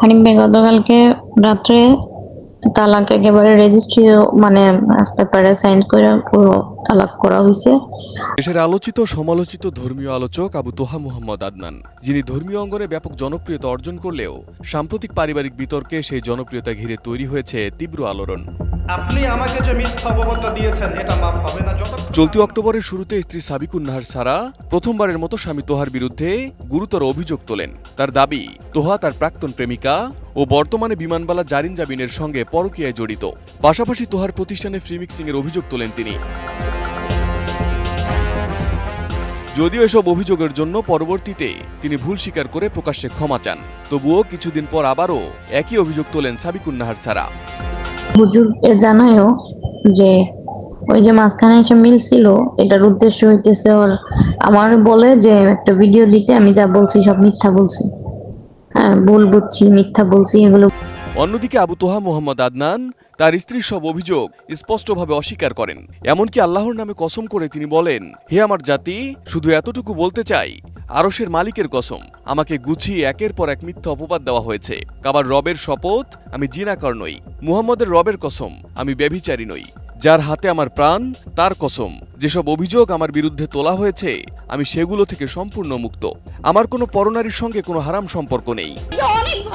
হানিম গতকালকে রাত্রে তালাক একেবারে রেজিস্ট্রি মানে পেপারে সাইন করে পুরো তালাক করা হয়েছে দেশের আলোচিত সমালোচিত ধর্মীয় আলোচক আবু তোহা মুহাম্মদ আদনান, যিনি ধর্মীয় অঙ্গনে ব্যাপক জনপ্রিয়তা অর্জন করলেও সাম্প্রতিক পারিবারিক বিতর্কে সেই জনপ্রিয়তা ঘিরে তৈরি হয়েছে তীব্র আলোড়ন। আপনি আমাকে যে মিথ্যা অপবাদটা দিয়েছেন, এটা মাফ হবে না যত চলতি অক্টোবরের শুরুতে স্ত্রী সাবিকুন নাহার সারা প্রথমবারের মতো স্বামী তোহার বিরুদ্ধে গুরুতর অভিযোগ তোলেন। তার দাবি, তোহা তার প্রাক্তন প্রেমিকা ও বর্তমানে বিমানবালা জারিন জাবিনের সঙ্গে পরকীয়ায় জড়িত। পাশাপাশি তোহার প্রতিষ্ঠানে ফ্রি মিক্সিং এর অভিযোগ তোলেন তিনি। যদিও এসব অভিযোগের জন্য পরবর্তীতে তিনি ভুল স্বীকার করে প্রকাশ্যে ক্ষমা চান, তবুও কিছুদিন পর আবারও একই অভিযোগ তোলেন সাবিকুন নাহার সারা। হুজুর এ জানায়ও যে ওই যে মাঝখানে এসে মিল ছিল এটার উদ্দেশ্য হইতেছে ওর, আমার বলে যে একটা ভিডিও দিতে, আমি যা বলছি সব মিথ্যা বলছি। হ্যাঁ ভুল বুঝছি, মিথ্যা বলছি, এগুলো অন্যদিকে আবু তোহা মোহাম্মদ আদনান তার স্ত্রীর সব অভিযোগ স্পষ্টভাবে অস্বীকার করেন। এমনকি আল্লাহর নামে কসম করে তিনি বলেন, হে আমার জাতি, শুধু এতটুকু বলতে চাই আরশের মালিকের কসম, আমাকে গুছিয়ে একের পর এক মিথ্যা অপবাদ দেওয়া হয়েছে। কাবার রবের শপথ, আমি জিনাকর নই। মুহাম্মদের রবের কসম, আমি ব্যভিচারী নই। যার হাতে আমার প্রাণ, তার কসম। যেসব অভিযোগ আমার বিরুদ্ধে তোলা হয়েছে, আমি সেগুলো থেকে সম্পূর্ণ মুক্ত। আমার কোনো পরনারীর সঙ্গে কোনো হারাম সম্পর্ক নেই।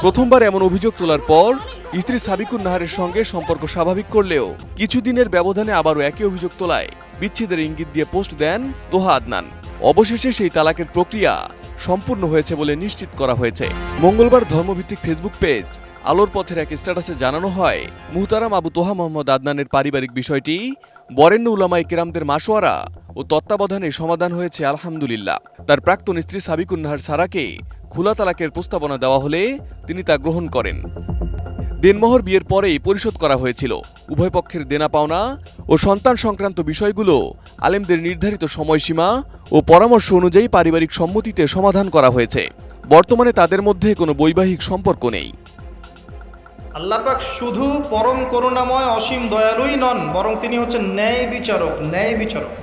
প্রথমবার এমন অভিযোগ তোলার পর, স্ত্রী সাবিকুন নাহারের সঙ্গে সম্পর্ক স্বাভাবিক করলেও, কিছুদিনের ব্যবধানে আবারও একই অভিযোগ তোলায়। বিচ্ছেদের ইঙ্গিত দিয়ে পোস্ট দেন তোহা আদনান। অবশেষে সেই তালাকের প্রক্রিয়া সম্পূর্ণ হয়েছে বলে নিশ্চিত করা হয়েছে। মঙ্গলবার ধর্মভিত্তিক ফেসবুক পেজ আলোর পথের এক স্ট্যাটাসে জানানো হয়, মুহতারাম আবু তোহা মোহাম্মদ আদনানের পারিবারিক বিষয়টি। বরেণ্য উলামাই কেরামদের মাসোয়ারা ও তত্ত্বাবধানে সমাধান হয়েছে আলহামদুলিল্লাহ। তার প্রাক্তন স্ত্রী সাবিকুন্নাহার সারাকে খোলা তালাকের প্রস্তাবনা দেওয়া হলে তিনি তা গ্রহণ করেন। দেনমোহর বিয়ের পরেই পরিশোধ করা হয়েছিল। উভয় পক্ষের দেনা পাওনা ও সন্তান সংক্রান্ত বিষয়গুলো আলেমদের নির্ধারিত সময়সীমা ও পরামর্শ অনুযায়ী পারিবারিক সম্মতিতে সমাধান করা হয়েছে। বর্তমানে তাদের মধ্যে কোনো বৈবাহিক সম্পর্ক নেই। আল্লাপাক শুধু পরম করুণাময় অসীম দয়ালুই নন, বরং তিনি হচ্ছেন ন্যায় বিচারক ন্যায় বিচারক।